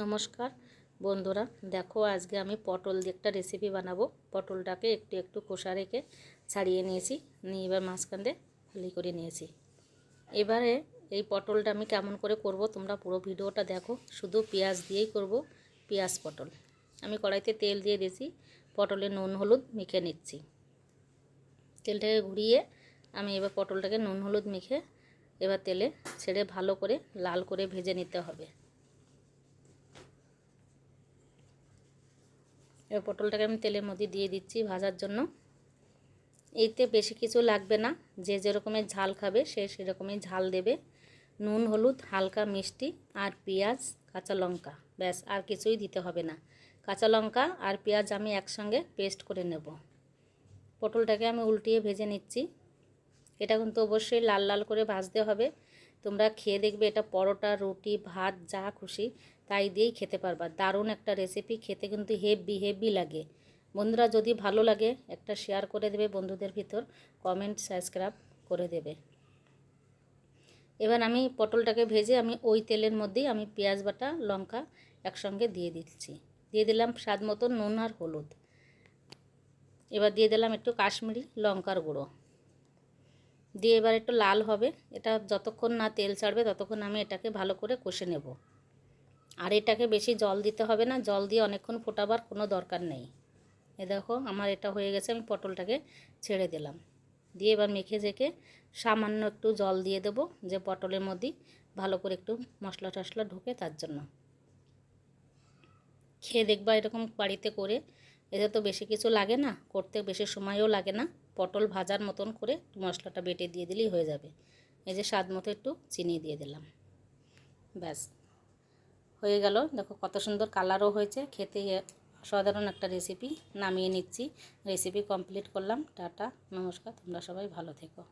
নমস্কার বন্ধুরা, দেখো আজকে আমি পটল দিয়ে একটা রেসিপি বানাবো। পটলটাকে একটু একটু কষা রেখে ছাড়িয়ে নিয়েছি, নিয়ে এবার মাঝখান দিয়ে করে নিয়েছি। এবারে এই পটলটা আমি কেমন করে করব তোমরা পুরো ভিডিওটা দেখো। শুধু পেঁয়াজ দিয়েই করব, পেঁয়াজ পটল। আমি কড়াইতে তেল দিয়ে দিয়েছি, পটলে নুন, হলুদ মেখে নিচ্ছি। তেলটাকে ঘুরিয়ে আমি এবার পটলটাকে নুন, হলুদ মেখে এবার তেলে ছেড়ে ভালো করে লাল করে ভেজে নিতে হবে। এবার পটলটাকে আমি তেলের মধ্যে দিয়ে দিচ্ছি ভাজার জন্য। এইতে বেশি কিছু লাগবে না। যে যেরকমের ঝাল খাবে সে সেরকমই ঝাল দেবে। নুন, হলুদ, হালকা মিষ্টি আর পেঁয়াজ, কাঁচা লঙ্কা, ব্যাস, আর কিছুই দিতে হবে না। কাঁচা লঙ্কা আর পেঁয়াজ আমি একসঙ্গে পেস্ট করে নেব। পটলটাকে আমি উল্টিয়ে ভেজে নিচ্ছি। এটা কিন্তু অবশ্যই লাল লাল করে ভাজতে হবে। তোমরা খেয়ে দেখবে এটা পরোটা, রুটি, ভাত, যা খুশি তাই দিয়েই খেতে পারবা। দারুণ একটা রেসিপি খেতে কিন্তু হেভি হেভি লাগে। বন্ধুরা, যদি ভালো লাগে, একটা শেয়ার করে দেবে বন্ধুদের ভিতর কমেন্ট সাবস্ক্রাইব করে দেবে। এবার আমি পটলটাকে ভেজে আমি ওই তেলের মধ্যেই আমি পেঁয়াজ, বাটা, লঙ্কা একসঙ্গে দিয়ে দিচ্ছি। দিয়ে দিলাম স্বাদ মতো নুন আর হলুদ। এবার দিয়ে দিলাম একটু কাশ্মীরি লঙ্কার গুঁড়ো। দিয়ে এবার একটু লাল হবে। এটা যতক্ষণ না তেল ছাড়বে ততক্ষণ আমি এটাকে ভালো করে কষে নেব। আর এটাকে বেশি জল দিতে হবে না, জল দিয়ে অনেকক্ষণ ফোটাবার কোনো দরকার নেই। এ দেখো আমার এটা হয়ে গেছে, আমি পটলটাকে ছেড়ে দিলাম। দিয়ে এবার মেখে ঝেঁকে সামান্য একটু জল দিয়ে দেবো যে পটলের মধ্যেই ভালো করে একটু মশলা টশলা ঢুকে তার জন্য। খেয়ে দেখবা এরকম বাড়িতে করে এতে তো বেশি কিছু লাগে না, করতে বেশি সময়ও লাগে না। পটল ভাজার মতন করে মশলাটা বেটে দিয়ে দিলেই হয়ে যাবে। এই যে স্বাদ মতো একটু চিনি দিয়ে দিলাম। ব্যাস, হয়ে গেল। দেখো কত সুন্দর কালারও হয়েছে। খেতে অসাধারণ একটা রেসিপি নামিয়ে নিচ্ছি। রেসিপি কমপ্লিট করলাম। টাটা, নমস্কার। তোমরা সবাই ভালো থেকো।